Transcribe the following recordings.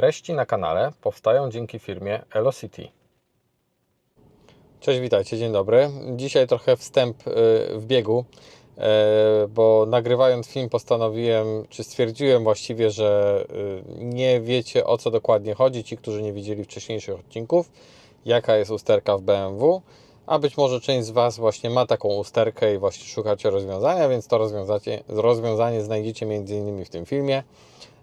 Treści na kanale powstają dzięki firmie Elocity. Cześć, witajcie, dzień dobry. Dzisiaj trochę wstęp y, w biegu, y, bo nagrywając film postanowiłem, czy stwierdziłem właściwie, że y, nie wiecie o co dokładnie chodzi, ci, którzy nie widzieli wcześniejszych odcinków, jaka jest usterka w BMW, a być może część z Was właśnie ma taką usterkę i właśnie szukacie rozwiązania, więc to rozwiązanie, znajdziecie m.in. w tym filmie.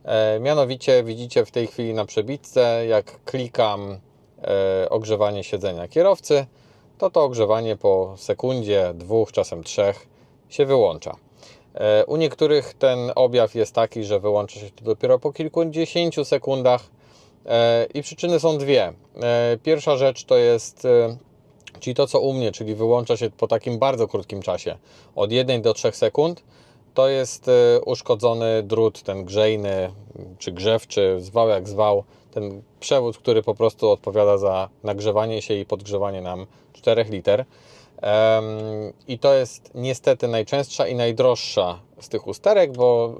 E, mianowicie widzicie w tej chwili na przebitce, jak klikam e, ogrzewanie siedzenia kierowcy, to to ogrzewanie po sekundzie, dwóch, czasem trzech się wyłącza. E, u niektórych ten objaw jest taki, że wyłącza się to dopiero po kilkudziesięciu sekundach i przyczyny są dwie. Pierwsza rzecz to jest czyli to co u mnie, czyli wyłącza się po takim bardzo krótkim czasie, od 1 do 3 sekund, to jest e, uszkodzony drut, ten grzejny czy grzewczy, zwał jak zwał, ten przewód, który po prostu odpowiada za nagrzewanie się i podgrzewanie nam 4 liter. I to jest niestety najczęstsza i najdroższa z tych usterek, bo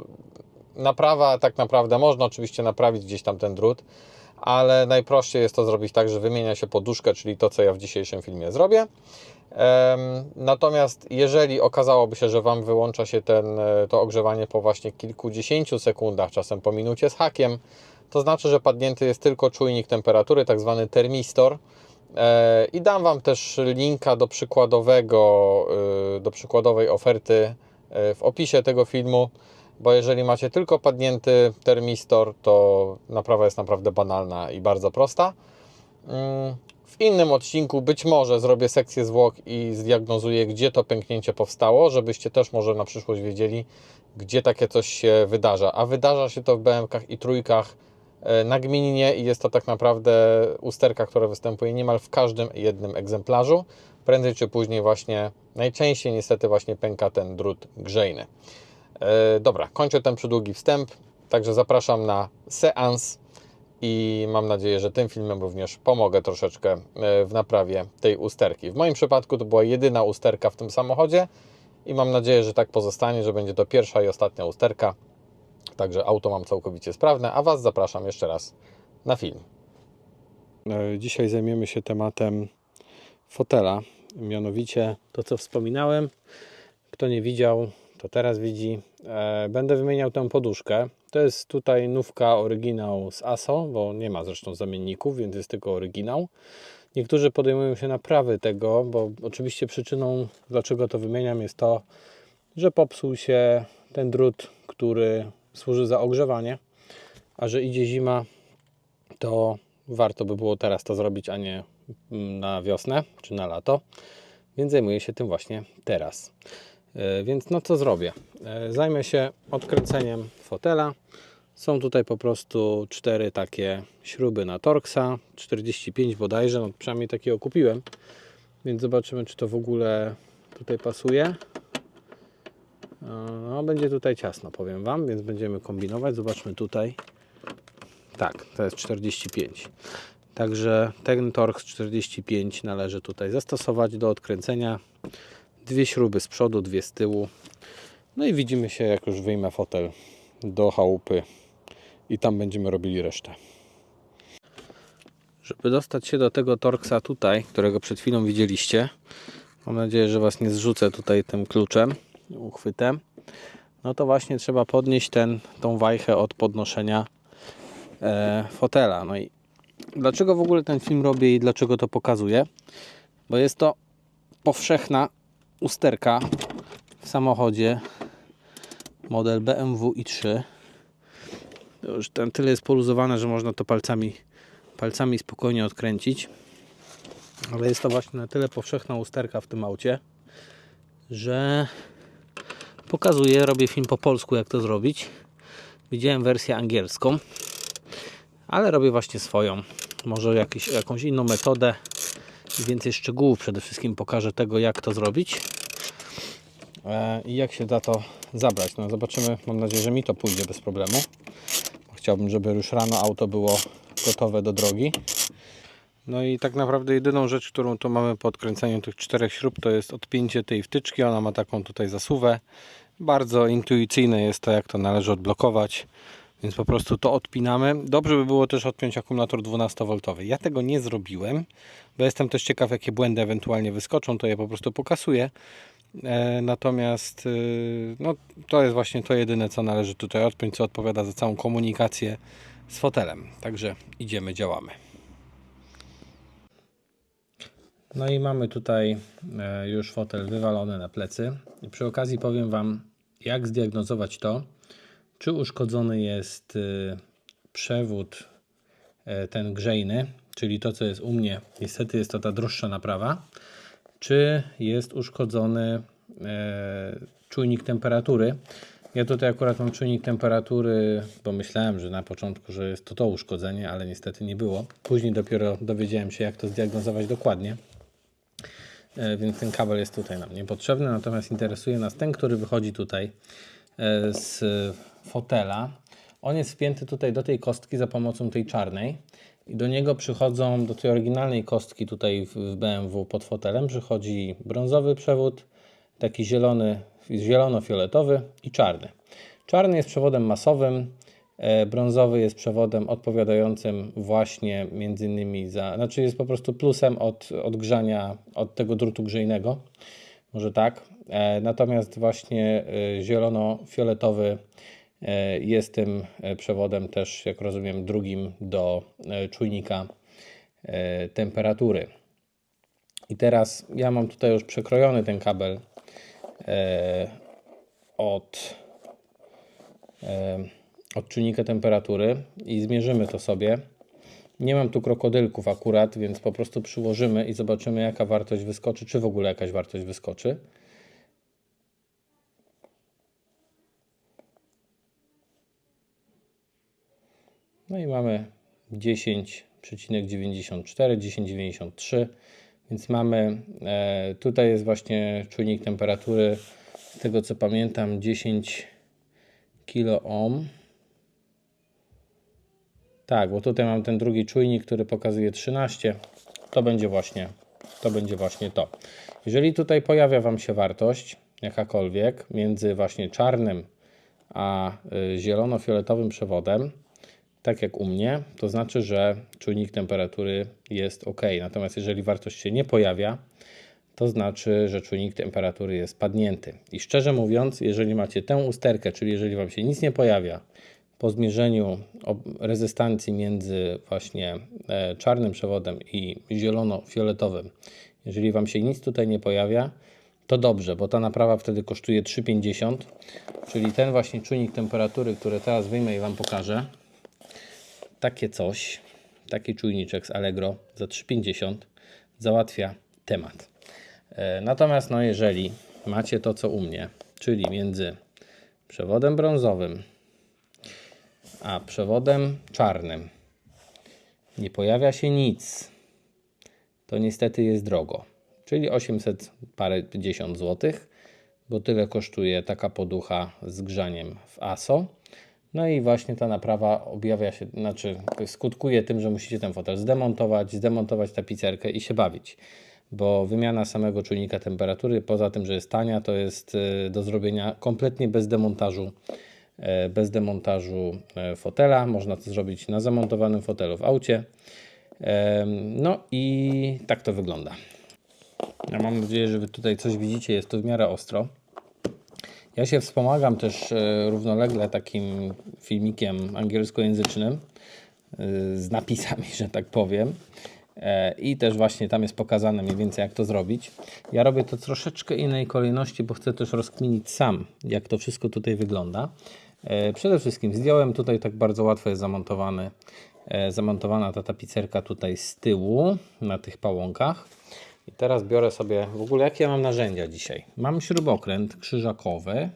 naprawa tak naprawdę można oczywiście naprawić gdzieś tam ten drut, ale najprościej jest to zrobić tak, że wymienia się poduszkę, czyli to, co ja w dzisiejszym filmie zrobię. Natomiast jeżeli okazałoby się, że Wam wyłącza się ten, e, to ogrzewanie po właśnie kilkudziesięciu sekundach, czasem po minucie z hakiem, to znaczy, że padnięty jest tylko czujnik temperatury, tak zwany termistor. E, I dam Wam też linka do przykładowego, y, do przykładowej oferty e, w opisie tego filmu, bo jeżeli macie tylko padnięty termistor, to naprawa jest naprawdę banalna i bardzo prosta. Mm, W innym odcinku być może zrobię sekcję zwłok i zdiagnozuję, gdzie to pęknięcie powstało, żebyście też może na przyszłość wiedzieli, gdzie takie coś się wydarza. A wydarza się to w BMKach i trójkach e, nagminnie i jest to tak naprawdę usterka, która występuje niemal w każdym jednym egzemplarzu. Prędzej czy później właśnie, najczęściej niestety właśnie pęka ten drut grzejny. E, Dobra, kończę ten przydługi wstęp, także zapraszam na seans i mam nadzieję, że tym filmem również pomogę troszeczkę e, w naprawie tej usterki. W moim przypadku to była jedyna usterka w tym samochodzie i mam nadzieję, że tak pozostanie, że będzie to pierwsza i ostatnia usterka. Także auto mam całkowicie sprawne, a Was zapraszam jeszcze raz na film. E, Dzisiaj zajmiemy się tematem fotela. Mianowicie to, co wspominałem. Kto nie widział, to teraz widzi. E, Będę wymieniał tę poduszkę. To jest tutaj nówka oryginał z ASO, bo nie ma zresztą zamienników, więc jest tylko oryginał. Niektórzy podejmują się naprawy tego, bo oczywiście przyczyną, dlaczego to wymieniam, jest to, że popsuł się ten drut, który służy za ogrzewanie, a że idzie zima, to warto by było teraz to zrobić, a nie mm, na wiosnę czy na lato. Więc zajmuję się tym właśnie teraz. E, Więc no co zrobię? E, Zajmę się odkręceniem fotela. Są tutaj po prostu cztery takie śruby na Torxa, 45 bodajże, no przynajmniej takiego kupiłem. Więc zobaczymy, czy to w ogóle tutaj pasuje. E, No, będzie tutaj ciasno, powiem Wam, więc będziemy kombinować. Zobaczmy tutaj. Tak, to jest 45. Także ten Torx 45 należy tutaj zastosować do odkręcenia. Dwie śruby z przodu, dwie z tyłu. No i widzimy się, jak już wyjmę fotel do chałupy i tam będziemy robili resztę. Żeby dostać się do tego Torxa tutaj, którego przed chwilą widzieliście, mam nadzieję, że Was nie zrzucę tutaj tym kluczem, uchwytem, no to właśnie trzeba podnieść ten, tą wajchę od podnoszenia e, fotela. No i dlaczego w ogóle ten film robię i dlaczego to pokazuję? Bo jest to powszechna usterka w samochodzie model BMW i3. To Już tyle jest poluzowane, że można to palcami, palcami spokojnie odkręcić. Ale jest to właśnie na tyle powszechna usterka w tym aucie, że pokazuję, robię film po polsku jak to zrobić. Widziałem wersję angielską, ale robię właśnie swoją. Może jakiś, jakąś inną metodę więcej szczegółów przede wszystkim pokażę tego, jak to zrobić e, i jak się da to zabrać. No zobaczymy, mam nadzieję, że mi to pójdzie bez problemu. Chciałbym, żeby już rano auto było gotowe do drogi. No i tak naprawdę jedyną rzecz, którą tu mamy po odkręceniu tych czterech śrub, to jest odpięcie tej wtyczki. Ona ma taką tutaj zasuwę. Bardzo intuicyjne jest to, jak to należy odblokować. Więc po prostu to odpinamy. Dobrze by było też odpiąć akumulator 12V. Ja tego nie zrobiłem, bo jestem też ciekaw, jakie błędy ewentualnie wyskoczą, to je po prostu pokasuję. E, natomiast y, no, to jest właśnie to jedyne, co należy tutaj odpiąć, co odpowiada za całą komunikację z fotelem. Także idziemy, działamy. No i mamy tutaj e, już fotel wywalony na plecy. Przy okazji powiem Wam, jak zdiagnozować to, czy uszkodzony jest y, przewód e, ten grzejny, czyli to, co jest u mnie. Niestety jest to ta droższa naprawa. Czy jest uszkodzony e, czujnik temperatury. Ja tutaj akurat mam czujnik temperatury, bo myślałem, że na początku, że jest to to uszkodzenie, ale niestety nie było. Później dopiero dowiedziałem się, jak to zdiagnozować dokładnie. E, więc ten kabel jest tutaj nam niepotrzebny, natomiast interesuje nas ten, który wychodzi tutaj z fotela. On jest wpięty tutaj do tej kostki za pomocą tej czarnej i do niego przychodzą, do tej oryginalnej kostki tutaj w BMW pod fotelem przychodzi brązowy przewód, taki zielony, zielono-fioletowy i czarny. Czarny jest przewodem masowym, e, brązowy jest przewodem odpowiadającym właśnie między innymi za, znaczy jest po prostu plusem od odgrzania, od tego drutu grzejnego, może tak. E, Natomiast właśnie e, zielono-fioletowy jest tym e, przewodem też, jak rozumiem, drugim do e, czujnika e, temperatury. I teraz ja mam tutaj już przekrojony ten kabel e, od, e, od czujnika temperatury i zmierzymy to sobie. Nie mam tu krokodylków akurat, więc po prostu przyłożymy i zobaczymy jaka wartość wyskoczy, czy w ogóle jakaś wartość wyskoczy. No i mamy 10,94, 10,93, więc mamy, e, tutaj jest właśnie czujnik temperatury, z tego co pamiętam 10 kilo ohm. Tak, bo tutaj mam ten drugi czujnik, który pokazuje 13. To będzie właśnie to. Będzie właśnie to. Jeżeli tutaj pojawia Wam się wartość jakakolwiek między właśnie czarnym a y, zielono-fioletowym przewodem, tak jak u mnie, to znaczy, że czujnik temperatury jest ok. Natomiast jeżeli wartość się nie pojawia, to znaczy, że czujnik temperatury jest padnięty. I szczerze mówiąc, jeżeli macie tę usterkę, czyli jeżeli Wam się nic nie pojawia po zmierzeniu rezystancji między właśnie e, czarnym przewodem i zielono-fioletowym, jeżeli Wam się nic tutaj nie pojawia, to dobrze, bo ta naprawa wtedy kosztuje 3,50, czyli ten właśnie czujnik temperatury, który teraz wyjmę i Wam pokażę, takie coś, taki czujniczek z Allegro za 3,50 załatwia temat. E, Natomiast no jeżeli macie to co u mnie, czyli między przewodem brązowym a przewodem czarnym nie pojawia się nic, to niestety jest drogo. Czyli 800 parę dziesiąt złotych, bo tyle kosztuje taka poducha z grzaniem w ASO. No i właśnie ta naprawa objawia się, znaczy skutkuje tym, że musicie ten fotel zdemontować, zdemontować tapicerkę i się bawić. Bo wymiana samego czujnika temperatury, poza tym, że jest tania, to jest y, do zrobienia kompletnie bez demontażu, e, bez demontażu e, fotela. Można to zrobić na zamontowanym fotelu w aucie. No i tak to wygląda. Ja mam nadzieję, że Wy tutaj coś widzicie, jest to w miarę ostro. Ja się wspomagam też e, równolegle takim filmikiem angielskojęzycznym e, z napisami, że tak powiem. E, I też właśnie tam jest pokazane mniej więcej jak to zrobić. Ja robię to troszeczkę innej kolejności, bo chcę też rozkminić sam, jak to wszystko tutaj wygląda. Przede wszystkim zdjąłem tutaj tak bardzo łatwo jest zamontowany, zamontowana ta tapicerka tutaj z tyłu na tych pałąkach. I teraz biorę sobie, w ogóle jakie ja mam narzędzia dzisiaj? Mam śrubokręt krzyżakowy,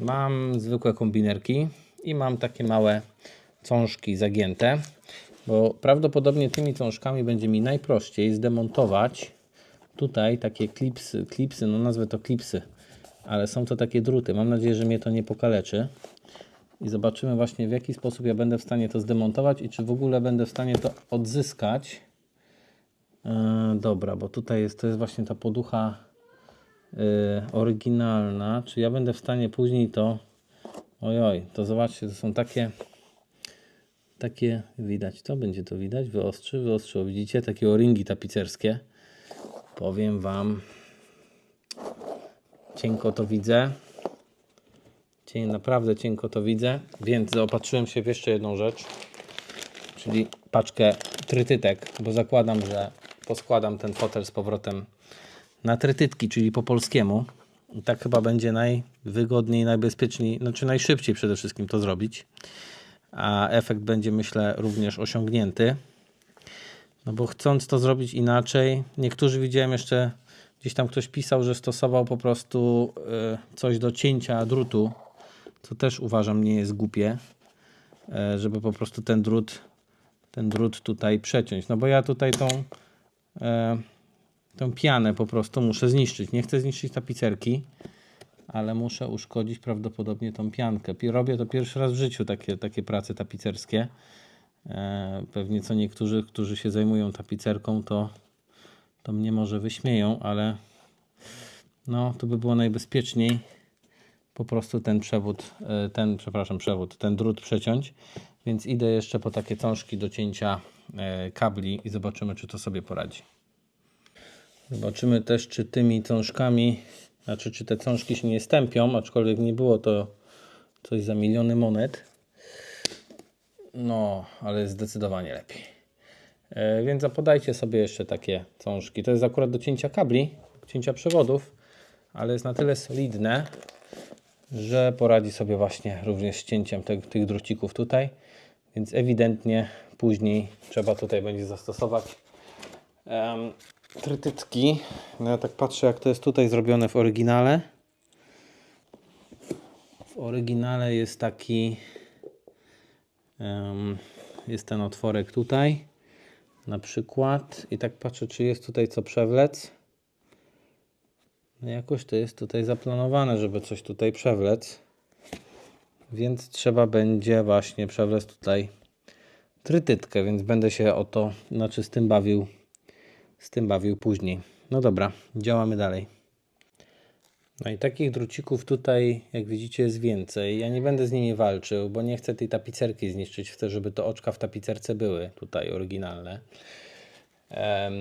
mam zwykłe kombinerki i mam takie małe cążki zagięte, bo prawdopodobnie tymi cążkami będzie mi najprościej zdemontować tutaj takie klipsy, klipsy, no nazwę to klipsy, ale są to takie druty. Mam nadzieję, że mnie to nie pokaleczy. I zobaczymy właśnie w jaki sposób ja będę w stanie to zdemontować i czy w ogóle będę w stanie to odzyskać. E, dobra, bo tutaj jest, to jest właśnie ta poducha e, oryginalna. Czy ja będę w stanie później to Ojoj, to zobaczcie, to są takie, takie, widać to, będzie to widać, wyostrzy, wyostrzyło, widzicie, takie o-ringi tapicerskie. Powiem Wam, cienko to widzę, Cień, naprawdę cienko to widzę, więc zaopatrzyłem się w jeszcze jedną rzecz, czyli paczkę trytytek, bo zakładam, że poskładam ten fotel z powrotem na trytytki, czyli po polskiemu. I tak chyba będzie najwygodniej, najbezpieczniej, znaczy najszybciej przede wszystkim to zrobić. A efekt będzie myślę również osiągnięty. No bo chcąc to zrobić inaczej, niektórzy widziałem jeszcze, gdzieś tam ktoś pisał, że stosował po prostu y, coś do cięcia drutu, co też uważam nie jest głupie, e, żeby po prostu ten drut, ten drut tutaj przeciąć. No bo ja tutaj tą, e, tą pianę po prostu muszę zniszczyć. Nie chcę zniszczyć tapicerki, ale muszę uszkodzić prawdopodobnie tą piankę. Pi- Robię to pierwszy raz w życiu, takie, takie prace tapicerskie. E, Pewnie co niektórzy, którzy się zajmują tapicerką, to, to mnie może wyśmieją, ale no, to by było najbezpieczniej po prostu ten przewód, e, ten, przepraszam, przewód, ten drut przeciąć. Więc idę jeszcze po takie cążki do cięcia kabli i zobaczymy, czy to sobie poradzi. Zobaczymy też, czy tymi cążkami, znaczy, czy te cążki się nie stępią, aczkolwiek nie było to coś za miliony monet. No, ale zdecydowanie lepiej. E, więc zapodajcie sobie jeszcze takie cążki. To jest akurat do cięcia kabli, cięcia przewodów, ale jest na tyle solidne, że poradzi sobie właśnie również z cięciem tych drucików tutaj, więc ewidentnie później trzeba tutaj będzie zastosować um, trytytki. No ja tak patrzę jak to jest tutaj zrobione w oryginale. W oryginale jest taki em, jest ten otworek tutaj na przykład i tak patrzę czy jest tutaj co przewlec. No jakoś to jest tutaj zaplanowane, żeby coś tutaj przewlec. Więc trzeba będzie właśnie przewlec tutaj trytytkę, więc będę się o to, znaczy z tym bawił, z tym bawił później. No dobra, działamy dalej. No i takich drucików tutaj, jak widzicie, jest więcej. Ja nie będę z nimi walczył, bo nie chcę tej tapicerki zniszczyć. Chcę, żeby to oczka w tapicerce były tutaj oryginalne. Em,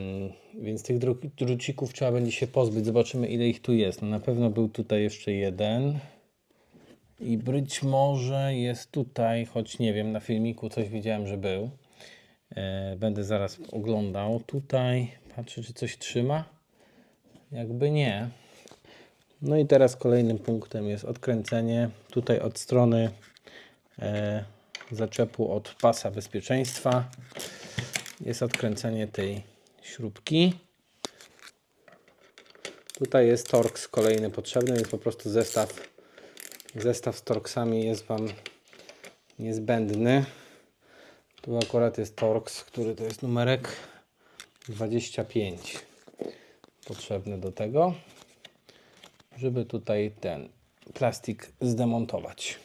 więc tych dru- drucików trzeba będzie się pozbyć. Zobaczymy, ile ich tu jest. No na pewno był tutaj jeszcze jeden. I być może jest tutaj, choć nie wiem, na filmiku coś widziałem, że był. E, będę zaraz oglądał. Tutaj patrzę, czy coś trzyma. Jakby nie. No i teraz kolejnym punktem jest odkręcenie tutaj od strony e, zaczepu od pasa bezpieczeństwa jest odkręcenie tej śrubki. Tutaj jest Torx kolejny potrzebny, więc po prostu zestaw, zestaw z Torxami jest Wam niezbędny. Tu akurat jest Torx, który to jest numerek 25 potrzebny do tego, żeby tutaj ten plastik zdemontować.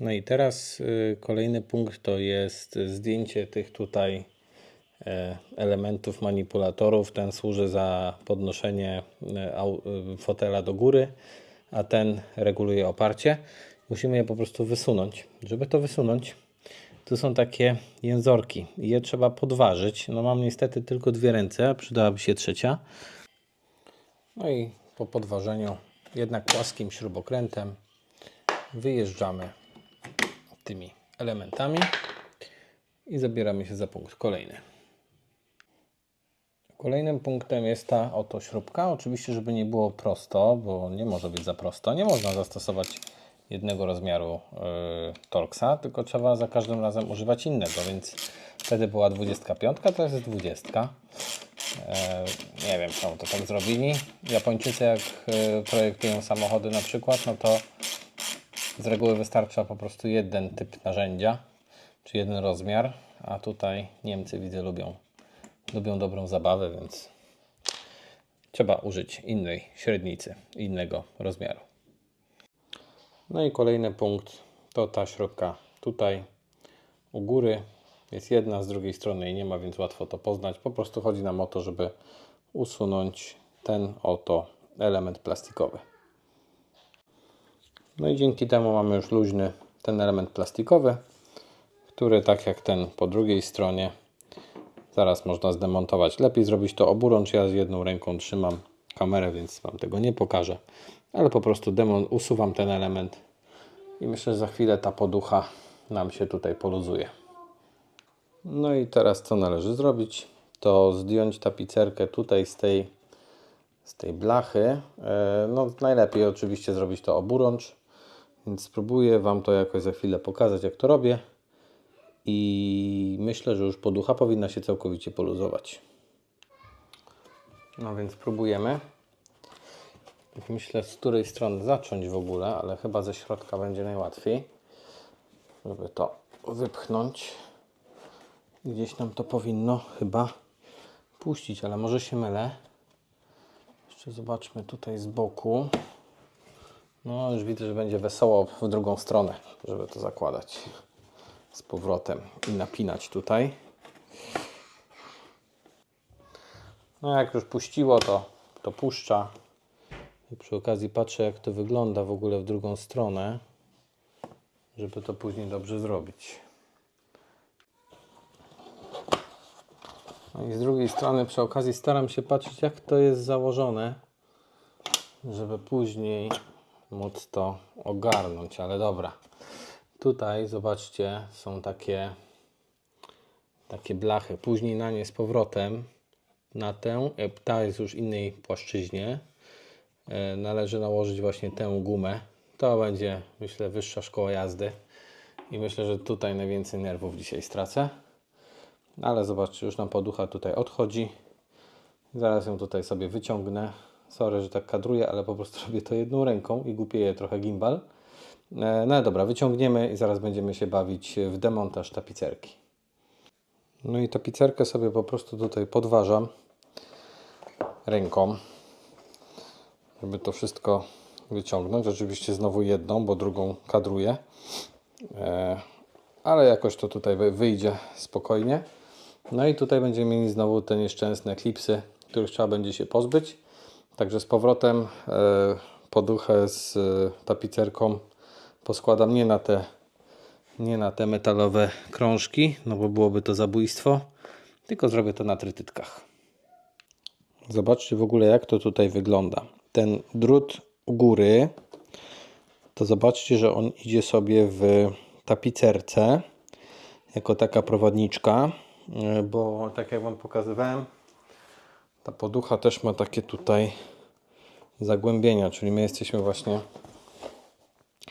No i teraz y, kolejny punkt to jest zdjęcie tych tutaj e, elementów manipulatorów. Ten służy za podnoszenie au- y, fotela do góry, a ten reguluje oparcie. Musimy je po prostu wysunąć. Żeby to wysunąć, tu są takie jęzorki je trzeba podważyć. No mam niestety tylko dwie ręce, przydałaby się trzecia. No i po podważeniu jednak płaskim śrubokrętem wyjeżdżamy tymi elementami i zabieramy się za punkt kolejny. Kolejnym punktem jest ta oto śrubka. Oczywiście, żeby nie było prosto, bo nie może być za prosto. Nie można zastosować jednego rozmiaru yy, Torxa, tylko trzeba za każdym razem używać innego, więc wtedy była 25, teraz jest 20. E, nie wiem, czemu to tak zrobili. Japończycy, jak e, projektują samochody na przykład, no to z reguły wystarcza po prostu jeden typ narzędzia, czy jeden rozmiar, a tutaj Niemcy widzę lubią, lubią dobrą zabawę, więc trzeba użyć innej średnicy, innego rozmiaru. No i kolejny punkt to ta śrubka tutaj u góry. Jest jedna, z drugiej strony jej nie ma, więc łatwo to poznać. Po prostu chodzi nam o to, żeby usunąć ten oto element plastikowy. No i dzięki temu mamy już luźny ten element plastikowy, który tak jak ten po drugiej stronie zaraz można zdemontować. Lepiej zrobić to oburącz. Ja z jedną ręką trzymam kamerę, więc Wam tego nie pokażę. Ale po prostu demon, usuwam ten element i myślę, że za chwilę ta poducha nam się tutaj poluzuje. No i teraz co należy zrobić? To zdjąć tapicerkę tutaj z tej, z tej blachy. E, No najlepiej oczywiście zrobić to oburącz. Więc spróbuję Wam to jakoś za chwilę pokazać, jak to robię. I myślę, że już poducha powinna się całkowicie poluzować. No więc próbujemy. Myślę, z której strony zacząć w ogóle, ale chyba ze środka będzie najłatwiej, żeby to wypchnąć. Gdzieś nam to powinno chyba puścić, ale może się mylę. Jeszcze zobaczmy tutaj z boku. No, już widzę, że będzie wesoło w drugą stronę, żeby to zakładać z powrotem i napinać tutaj. No, jak już puściło, to, to puszcza. I przy okazji patrzę, jak to wygląda w ogóle w drugą stronę, żeby to później dobrze zrobić. No i z drugiej strony przy okazji staram się patrzeć, jak to jest założone, żeby później móc to ogarnąć, ale dobra. Tutaj zobaczcie, są takie takie blachy. Później na nie z powrotem na tę, e, ta jest już innej płaszczyźnie. E, Należy nałożyć właśnie tę gumę. To będzie, myślę, wyższa szkoła jazdy. I myślę, że tutaj najwięcej nerwów dzisiaj stracę. Ale zobaczcie, już nam poducha tutaj odchodzi. Zaraz ją tutaj sobie wyciągnę. Sorry, że tak kadruję, ale po prostu robię to jedną ręką i głupieje trochę gimbal. E, No dobra, wyciągniemy i zaraz będziemy się bawić w demontaż tapicerki. No i tapicerkę sobie po prostu tutaj podważam ręką, żeby to wszystko wyciągnąć. Oczywiście znowu jedną, bo drugą kadruję. E, ale jakoś to tutaj wy- wyjdzie spokojnie. No i tutaj będziemy mieli znowu te nieszczęsne klipsy, których trzeba będzie się pozbyć. Także z powrotem e, poduchę z tapicerką poskładam nie na te nie na te metalowe krążki, no bo byłoby to zabójstwo, tylko zrobię to na trytytkach. Zobaczcie w ogóle jak to tutaj wygląda. Ten drut u góry, to zobaczcie, że on idzie sobie w tapicerce jako taka prowadniczka, e, bo tak jak Wam pokazywałem, ta poducha też ma takie tutaj zagłębienia, czyli my jesteśmy właśnie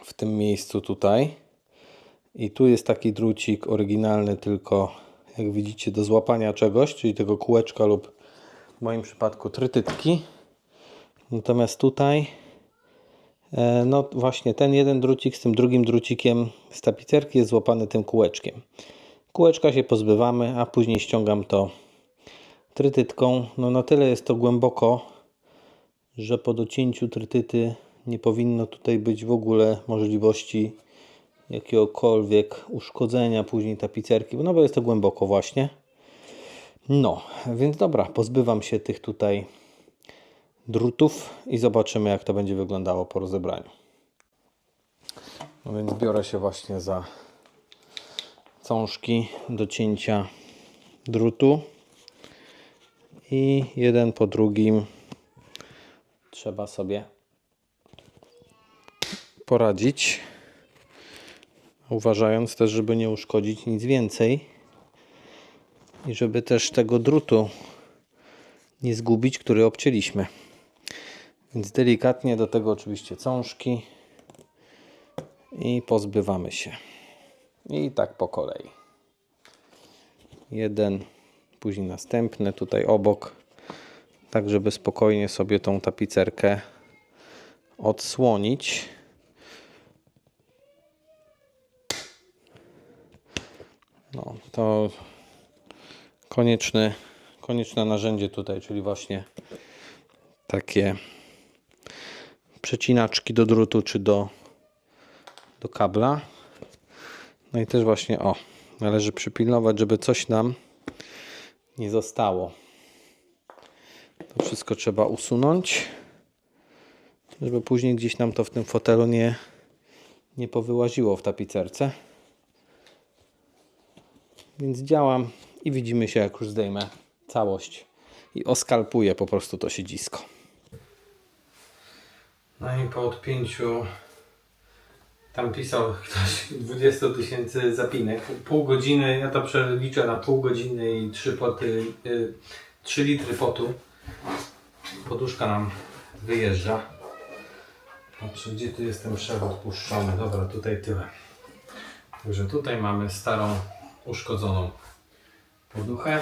w tym miejscu tutaj. I tu jest taki drucik oryginalny, tylko jak widzicie, do złapania czegoś, czyli tego kółeczka lub w moim przypadku trytytki. Natomiast tutaj, e, no właśnie, ten jeden drucik z tym drugim drucikiem z tapicerki jest złapany tym kółeczkiem. Kółeczka się pozbywamy, a później ściągam to trytytką. No na tyle jest to głęboko, że po docięciu trytyty nie powinno tutaj być w ogóle możliwości jakiegokolwiek uszkodzenia później tapicerki, no bo jest to głęboko właśnie. No, więc dobra, pozbywam się tych tutaj drutów i zobaczymy jak to będzie wyglądało po rozebraniu. No więc biorę się właśnie za cążki do cięcia drutu i jeden po drugim trzeba sobie poradzić uważając też, żeby nie uszkodzić nic więcej i żeby też tego drutu nie zgubić, który obcięliśmy. Więc delikatnie do tego oczywiście cążki i pozbywamy się. I tak po kolei. Jeden, później następny tutaj obok, tak żeby spokojnie sobie tą tapicerkę odsłonić. No, to konieczny, konieczne narzędzie tutaj, czyli właśnie takie przecinaczki do drutu czy do, do kabla. No i też właśnie o, należy przypilnować, żeby coś nam nie zostało. To wszystko trzeba usunąć, żeby później gdzieś nam to w tym fotelu nie, nie powyłaziło w tapicerce. Więc działam i widzimy się, jak już zdejmę całość i oskalpuję po prostu to siedzisko. No i po odpięciu tam pisał ktoś 20 tysięcy zapinek. Pół godziny, ja to przeliczę na pół godziny i 3 poty, y, 3 litry potu. Poduszka nam wyjeżdża. Patrzę, gdzie tu jest ten przewód puszczony. Dobra, tutaj tyłem. Także tutaj mamy starą, uszkodzoną poduchę.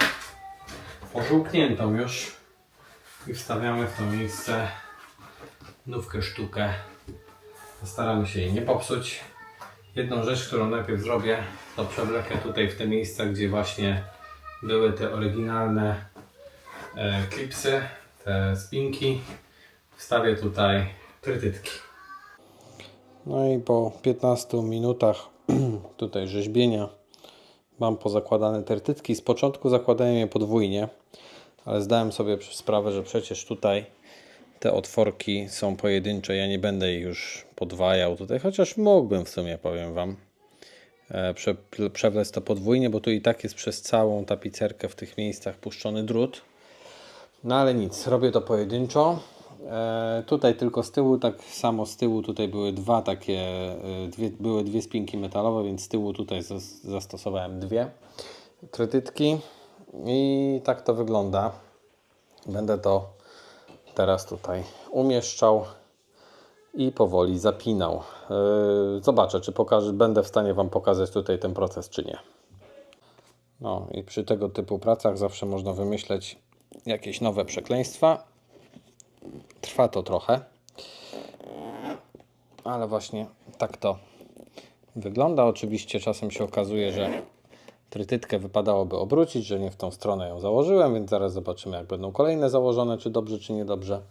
Pożółkniętą już. I wstawiamy w to miejsce nówkę sztukę. Staramy się jej nie popsuć. Jedną rzecz, którą najpierw zrobię, to przewlekę tutaj w te miejsca, gdzie właśnie były te oryginalne e, klipsy, te spinki. Wstawię tutaj trytytki. No i po 15 minutach tutaj rzeźbienia mam pozakładane tertytki. Z początku zakładałem je podwójnie, ale zdałem sobie sprawę, że przecież tutaj te otworki są pojedyncze. Ja nie będę ich już podwajał tutaj, chociaż mógłbym w sumie, powiem Wam. E, Prze, przewlec to podwójnie, bo tu i tak jest przez całą tapicerkę w tych miejscach puszczony drut. No ale nic, robię to pojedynczo. E, tutaj tylko z tyłu, tak samo z tyłu tutaj były dwa takie, e, dwie, były dwie spinki metalowe, więc z tyłu tutaj zas, zastosowałem dwie trytytki i tak to wygląda. Będę to teraz tutaj umieszczał i powoli zapinał. E, Zobaczę, czy pokażę, będę w stanie Wam pokazać tutaj ten proces, czy nie. No i przy tego typu pracach zawsze można wymyśleć jakieś nowe przekleństwa. Trwa to trochę, ale właśnie tak to wygląda. Oczywiście czasem się okazuje, że trytytkę wypadałoby obrócić, że nie w tą stronę ją założyłem, więc zaraz zobaczymy, jak będą kolejne założone, czy dobrze, czy niedobrze.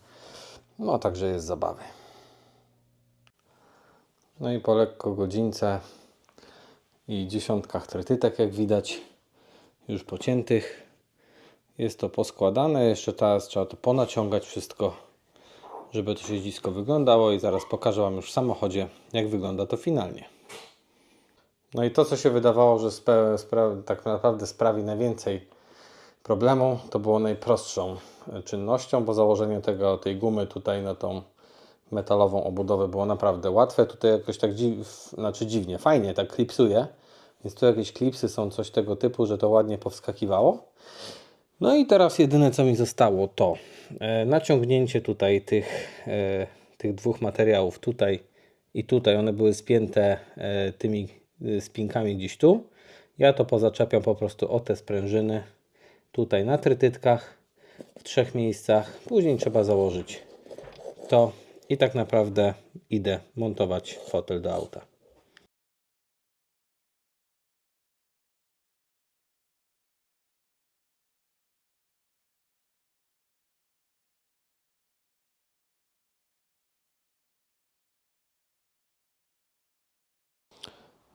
No, także jest zabawy. No i po lekko godzince i dziesiątkach trytytek, jak widać, już pociętych. Jest to poskładane, jeszcze teraz trzeba to ponaciągać wszystko, żeby to siedzisko wyglądało i zaraz pokażę Wam już w samochodzie, jak wygląda to finalnie. No i to, co się wydawało, że tak naprawdę sprawi najwięcej problemu, to było najprostszą e, czynnością, bo założenie tego, tej gumy tutaj na tą metalową obudowę było naprawdę łatwe. Tutaj jakoś tak dziw, znaczy dziwnie, fajnie tak klipsuje, więc tu jakieś klipsy są coś tego typu, że to ładnie powskakiwało. No i teraz jedyne co mi zostało to e, naciągnięcie tutaj tych, e, tych dwóch materiałów tutaj i tutaj. One były spięte e, tymi spinkami gdzieś tu. Ja to pozaczepiam po prostu o te sprężyny tutaj na trytytkach w trzech miejscach. Później trzeba założyć to i tak naprawdę idę montować fotel do auta.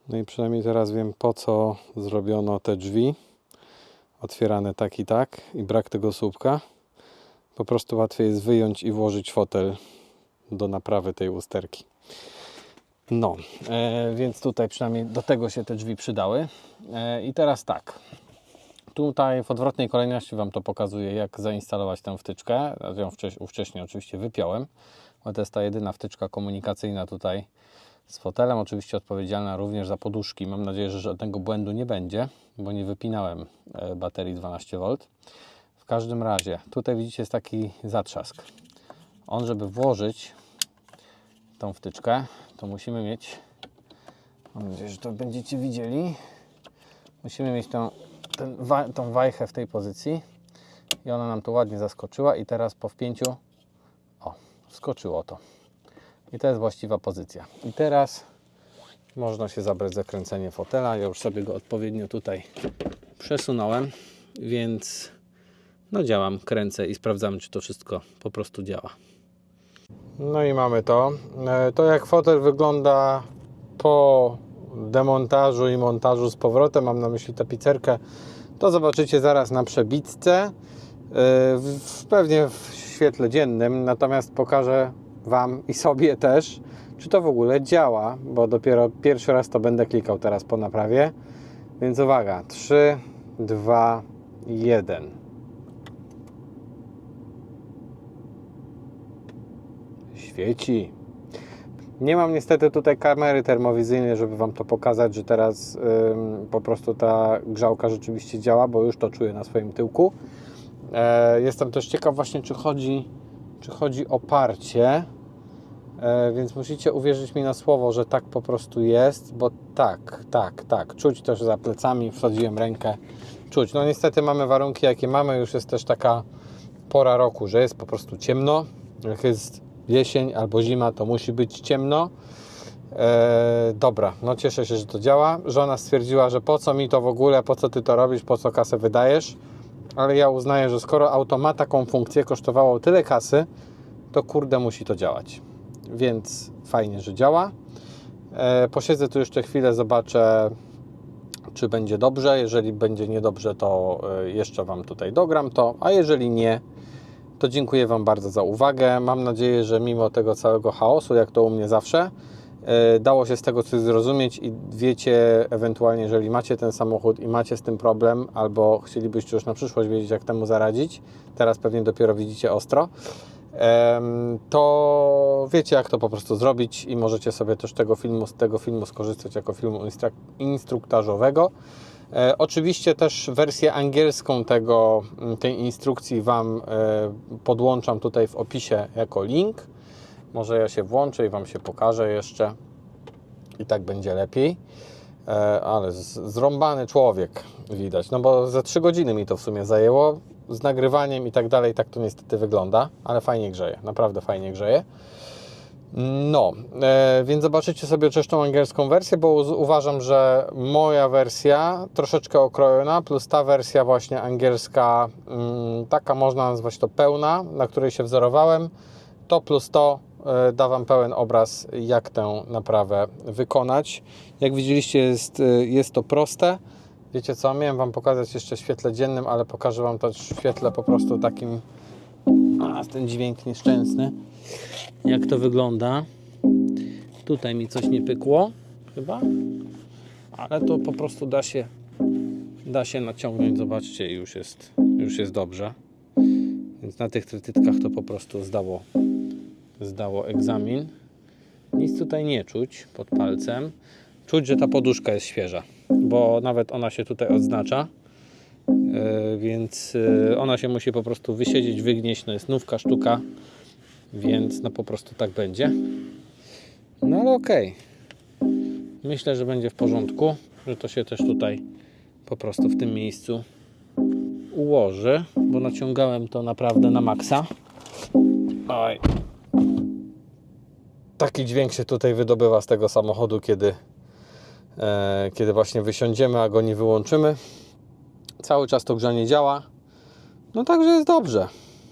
No i przynajmniej teraz wiem po co zrobiono te drzwi. Otwierane tak i tak i brak tego słupka. Po prostu łatwiej jest wyjąć i włożyć fotel do naprawy tej usterki. No, e, więc tutaj przynajmniej do tego się te drzwi przydały. E, I teraz tak. Tutaj w odwrotnej kolejności Wam to pokazuję, jak zainstalować tę wtyczkę. Ja ją wcześ- wcześniej oczywiście wypiąłem, bo to jest ta jedyna wtyczka komunikacyjna tutaj z fotelem. Oczywiście odpowiedzialna również za poduszki. Mam nadzieję, że żadnego błędu nie będzie, bo nie wypinałem e, baterii 12V. W każdym razie, tutaj widzicie jest taki zatrzask. On, żeby włożyć tą wtyczkę, to musimy mieć, mam nadzieję, że to będziecie widzieli, musimy mieć tą, ten, tą wajchę w tej pozycji i ona nam tu ładnie zaskoczyła i teraz po wpięciu, o, wskoczyło to. I to jest właściwa pozycja. I teraz można się zabrać za kręcenie fotela. Ja już sobie go odpowiednio tutaj przesunąłem, więc no działam, kręcę i sprawdzamy, czy to wszystko po prostu działa. No i mamy to. E, To jak fotel wygląda po demontażu i montażu z powrotem, mam na myśli tapicerkę, to zobaczycie zaraz na przebitce, e, pewnie w świetle dziennym, natomiast pokażę Wam i sobie też, czy to w ogóle działa, bo dopiero pierwszy raz to będę klikał teraz po naprawie. Więc uwaga, 3, 2, 1. Świeci. Nie mam niestety tutaj kamery termowizyjnej, żeby Wam to pokazać, że teraz ym, po prostu ta grzałka rzeczywiście działa, bo już to czuję na swoim tyłku. E, jestem też ciekaw właśnie, czy chodzi, czy chodzi o parcie, więc musicie uwierzyć mi na słowo, że tak po prostu jest, bo tak, tak, tak, czuć też za plecami, wsadziłem rękę, czuć. No niestety mamy warunki, jakie mamy, już jest też taka pora roku, że jest po prostu ciemno, jak jest jesień albo zima, to musi być ciemno. E, dobra, no cieszę się, że to działa. Żona stwierdziła, że po co mi to w ogóle, po co ty to robisz, po co kasę wydajesz. Ale ja uznaję, że skoro auto ma taką funkcję, kosztowało tyle kasy, to kurde musi to działać. Więc fajnie, że działa. E, posiedzę tu jeszcze chwilę, zobaczę, czy będzie dobrze. Jeżeli będzie niedobrze, to e, jeszcze Wam tutaj dogram to, a jeżeli nie, to dziękuję Wam bardzo za uwagę. Mam nadzieję, że mimo tego całego chaosu, jak to u mnie zawsze, e, dało się z tego coś zrozumieć i wiecie, ewentualnie, jeżeli macie ten samochód i macie z tym problem, albo chcielibyście już na przyszłość wiedzieć, jak temu zaradzić, teraz pewnie dopiero widzicie ostro, to wiecie, jak to po prostu zrobić i możecie sobie też tego filmu, z tego filmu skorzystać jako filmu instruktażowego. E, oczywiście też wersję angielską tego, tej instrukcji Wam e, podłączam tutaj w opisie jako link. Może ja się włączę i Wam się pokażę jeszcze. I tak będzie lepiej. E, ale zrąbany człowiek widać. No bo za 3 godziny mi to w sumie zajęło. Z nagrywaniem i tak dalej, tak to niestety wygląda. Ale fajnie grzeje. Naprawdę fajnie grzeje. No, e, więc zobaczycie sobie też tą angielską wersję, bo uważam, że moja wersja troszeczkę okrojona, plus ta wersja właśnie angielska, mm, taka można nazwać to pełna, na której się wzorowałem, to plus to e, da Wam pełen obraz, jak tę naprawę wykonać. Jak widzieliście, jest, e, jest to proste. Wiecie co, miałem Wam pokazać jeszcze w świetle dziennym, ale pokażę Wam to w świetle po prostu takim, a ten dźwięk nieszczęsny jak to wygląda. Tutaj mi coś nie pykło, chyba, ale to po prostu da się, da się naciągnąć. Zobaczcie, już jest, już jest dobrze. Więc na tych trytytkach to po prostu zdało, zdało egzamin. Nic tutaj nie czuć pod palcem. Czuć, że ta poduszka jest świeża, bo nawet ona się tutaj odznacza. Yy, więc yy, ona się musi po prostu wysiedzieć, wygnieść. No jest nówka sztuka więc no po prostu tak będzie. No ale okej. Myślę, że będzie w porządku, że to się też tutaj po prostu w tym miejscu ułoży, bo naciągałem to naprawdę na maksa. Oj. Taki dźwięk się tutaj wydobywa z tego samochodu, kiedy, e, kiedy właśnie wysiądziemy, a go nie wyłączymy. Cały czas to grzanie działa. No także jest dobrze.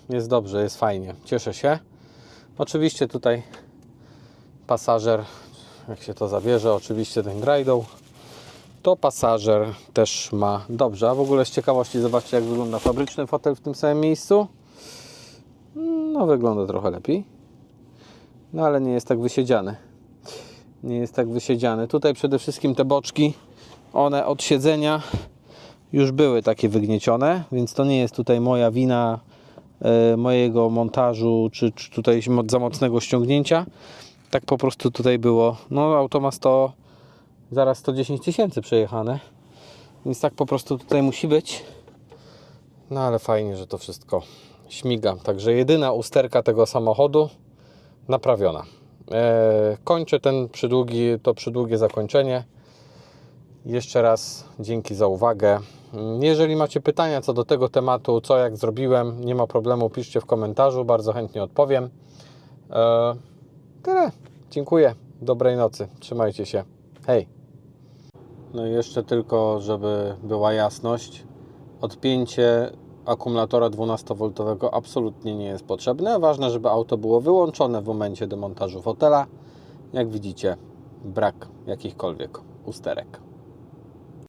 Jest dobrze, jest fajnie. Cieszę się. Oczywiście tutaj pasażer, jak się to zabierze, oczywiście ten grajdą, to pasażer też ma dobrze. A w ogóle z ciekawości zobaczcie, jak wygląda fabryczny fotel w tym samym miejscu. No, wygląda trochę lepiej. No, ale nie jest tak wysiedziany. Nie jest tak wysiedziany. Tutaj przede wszystkim te boczki, one od siedzenia już były takie wygniecione, więc to nie jest tutaj moja wina e, mojego montażu, czy, czy tutaj za mocnego ściągnięcia. Tak po prostu tutaj było. No, auto ma 100, zaraz 110 tysięcy przejechane, więc tak po prostu tutaj musi być. No ale fajnie, że to wszystko śmiga. Także jedyna usterka tego samochodu naprawiona. E, kończę ten przydługi, to przydługie zakończenie. Jeszcze raz dzięki za uwagę. Jeżeli macie pytania co do tego tematu, co jak zrobiłem, nie ma problemu, piszcie w komentarzu, bardzo chętnie odpowiem. E, tyle. Dziękuję. Dobrej nocy. Trzymajcie się. Hej. No i jeszcze tylko, żeby była jasność, odpięcie akumulatora 12V absolutnie nie jest potrzebne. Ważne, żeby auto było wyłączone w momencie demontażu fotela. Jak widzicie, brak jakichkolwiek usterek.